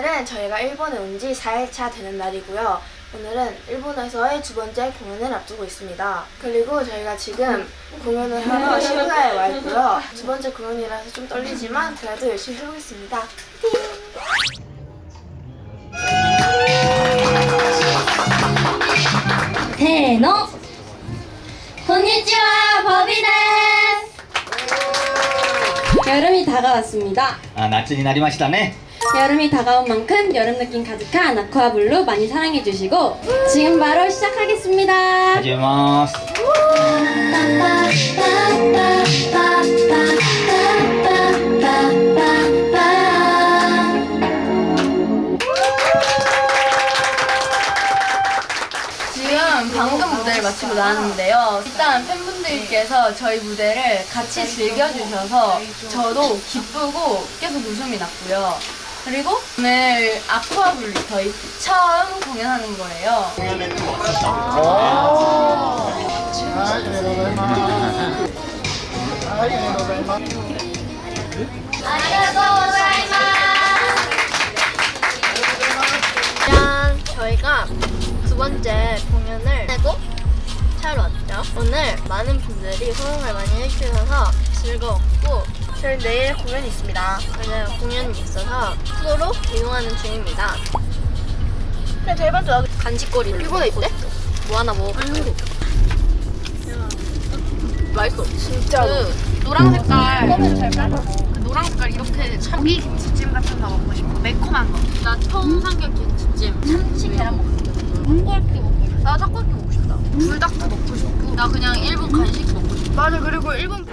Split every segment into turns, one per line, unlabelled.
오늘은 저희가 일본에 온 지 4일차 되는 날이고요. 오늘은 일본에서의 두 번째 공연을 앞두고 있습니다. 그리고 저희가 지금 공연을 하러 시부야에 와 있고요. 두 번째 공연이라서 좀 떨리지만 그래도 열심히 해보겠습니다. 띵!
せーのこんにちはボビです 여름이 다가왔습니다.
아,夏になりましたね
여름이 다가온 만큼 여름 느낌 가득한 아쿠아블루 많이 사랑해 주시고 지금 바로 시작하겠습니다.
始めます
아 지금 방금 무대를 마치고 나왔는데요. 일단 팬분들께서 저희 무대를 같이 즐겨주셔서 저도 기쁘고 계속 웃음이 났고요. 그리고 오늘 아쿠아블루 저희 처음 공연하는 거예요.
짠! 저희가 두 번째 공연을 하고 차로 왔죠. 오늘 많은 분들이 호응을 많이 해주셔서 즐거웠고 저희 내일 공연이 있습니다. 오늘 공연이 있어서 숙소로 이동하는 중입니다. 근데 제일 먼저 나도 간식거리 일본에 있대? 뭐 하나 먹어볼까? 맛있어. 진짜로.
그 노랑 색깔. 그 노랑 색깔 이렇게 참기 김치찜 같은 거 먹고 싶어. 매콤한 거나 통삼겹 김치찜. 참치 계란 먹고 싶어 문골기 먹고 싶어. 나 닭고기 먹고 싶다. 불닭도 먹고 싶고. 나 그냥 일본 간식 먹고 싶어. 맞아. 그리고 일본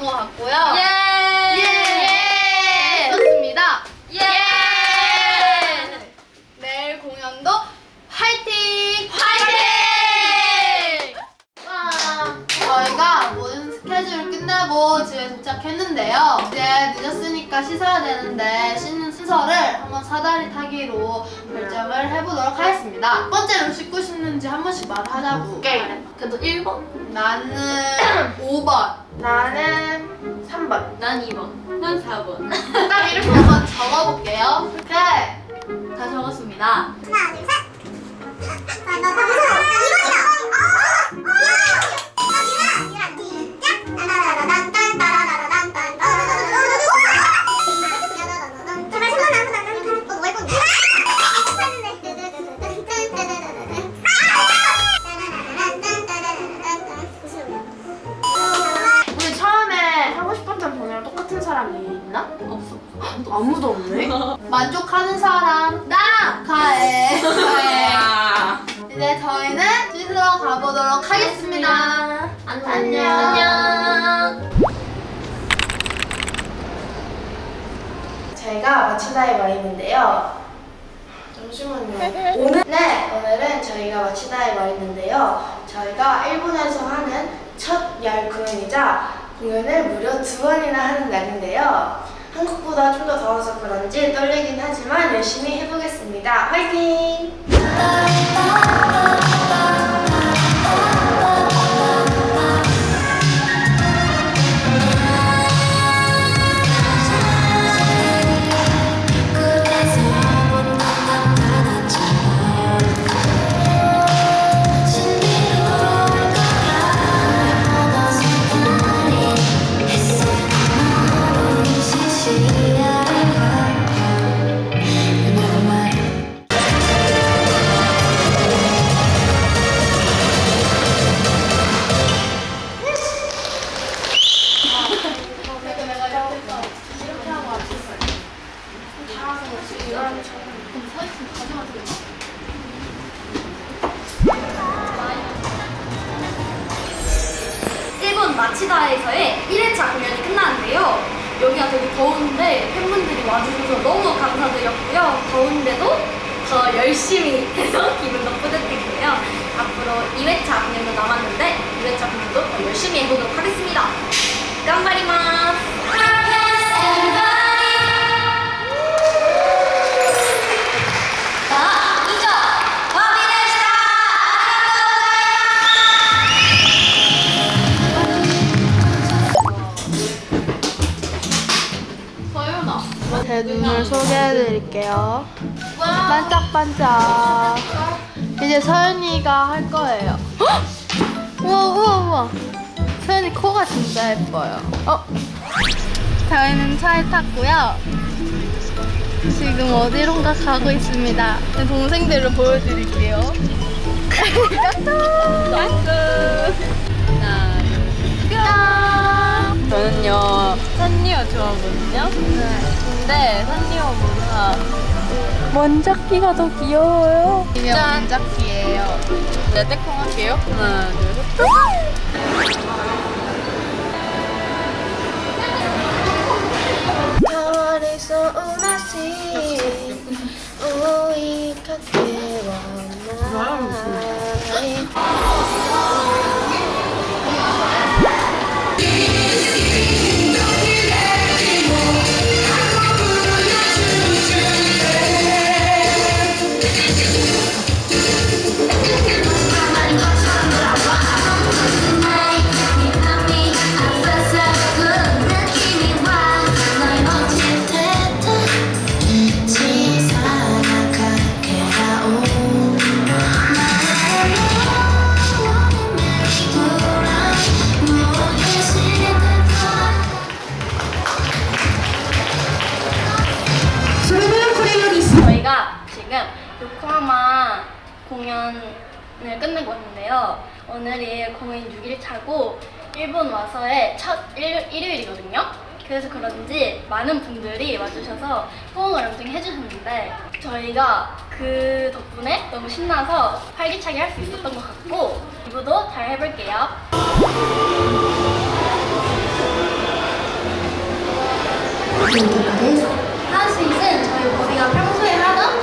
것 같고요. 예! 좋습니다. 예! 내일 공연도 화이팅! 화이팅! 와, 저희가 모든 스케줄을 끝내고 집에 도착했는데요. 이제 늦었으니까 씻어야 되는데 씻는 순서를 한번 사다리 타기로 결정을 해보도록 하겠습니다. 첫 번째로 씻고 싶는지 한 번씩 말하자고. 오케이. 그래도 1번? 나는 5번. 나는 3번.
난 2번. 난 4번.
딱 이렇게 한번 적어볼게요. 오케이. 다 적었습니다.
하나, 둘, 셋. 아, 나. 이번이다.
만족하는 사람 나 가해. 이제 저희는 씻으러 가보도록 하겠습니다. 안녕. 안녕.
저희가 마치다에 와 있는데요. 잠시만요. 오늘 네 오늘은 저희가 마치다에 와 있는데요. 저희가 일본에서 하는 첫 열 공연이자 공연을 무려 두 번이나 하는 날인데요. 한국보다 좀 더 더워서 그런지 떨리긴 하지만 열심히 해보겠습니다. 화이팅!
말하는 일본
마치다에서의 1회차 공연이 끝났는데요. 여기가 되게 더운데 팬분들이 와주셔서 너무 감사드렸고요. 더운데도 더 열심히 해서 기
제 눈물 소개해드릴게요. 반짝반짝. 이제 서연이가 할 거예요. 헉! 우와 우와 우와. 서연이 코가 진짜 예뻐요. 어? 저희는 차에 탔고요. 지금 어디론가 가고 있습니다. 제 동생들을 보여드릴게요. 뿅! 저는요, 산리오 좋아하거든요. 근 데 산리오보다 원작기가 더 귀여워요. 이게 원작기예요. 네, 떼콩 할게요. 하나, 둘, 셋.
오늘이 공연 6일차고 일본 와서의 첫 일, 일요일이거든요. 그래서 그런지 많은 분들이 와주셔서 호응을 엄청 해주셨는데 저희가 그 덕분에 너무 신나서 활기차게 할 수 있었던 것 같고 이부도 잘 해볼게요. 다음 스윗은 저희 거리가 평소에 하던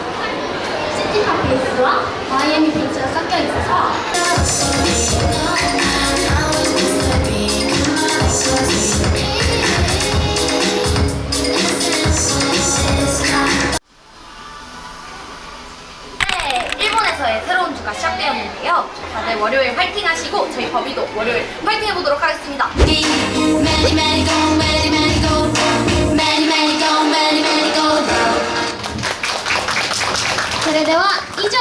월요일 화이팅 해보도록 하겠습니다. 그래 대화 이죠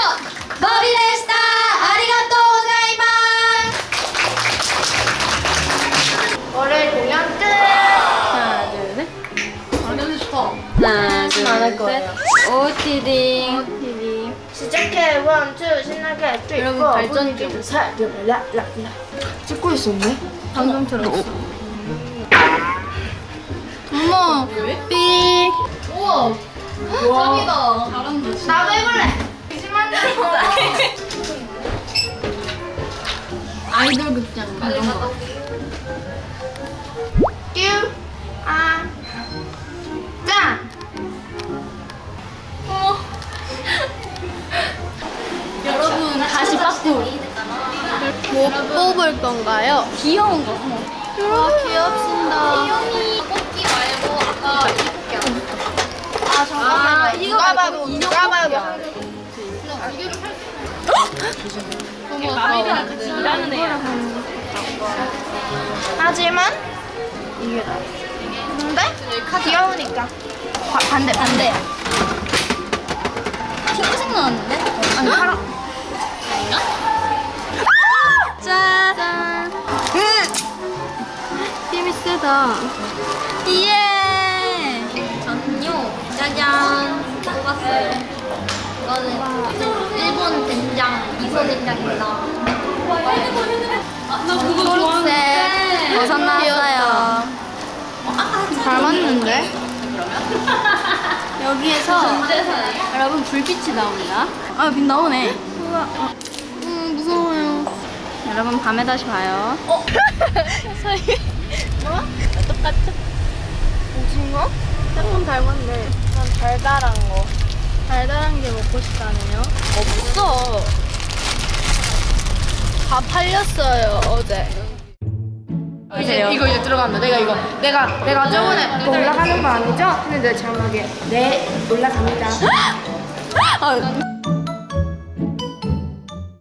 버비데스타 아리가또 고자이마스! 월요일 공연 끝! 하나 둘셋. 하나 둘셋. 오티딩
시작해. 원투 신나게. 뛰고
여러분, 발전 중.
살라 라라 찍고 있었네.
방금 들었어.
어머 삑
우와 짱이다. 잘한다
나도 해볼래. 이지만
아이돌 극장 이런 거.
뀨,
귀여운 거
와 귀엽습니다.
귀여미 뽑기 말고 아까 이 뽑기 안 했어
아 잠깐만요.
아, 이거
누가 봐도 누가 봐도
뽑기야.
한국.
마음이랑 같이 일하는 애야
하지만 이게 나. 근데 귀여우니까. 바, 반대 반대.
핑크색 나왔는데?
아니 파랑. 세다.
예! 저는요, 짜잔! 뽑았어요. 이거는 일본 된장, 미소 된장입니다.
초록색 버섯 나왔어요. 잘 맞는데?
여기에서 여러분 불빛이 나옵니다. 아, 빛 나오네.
음 무서워요.
여러분 밤에 다시 봐요.
오징어? 조금 닮았네. 난 달달한 거. 달달한 게 먹고 싶다네요. 없어. 다 팔렸어요 어제.
이제 이거 이제 들어간다. 내가 이거 내가 내가 저번에 이거 올라가는 거 아니죠? 근데 내가 잘못하게 네 올라갑니다.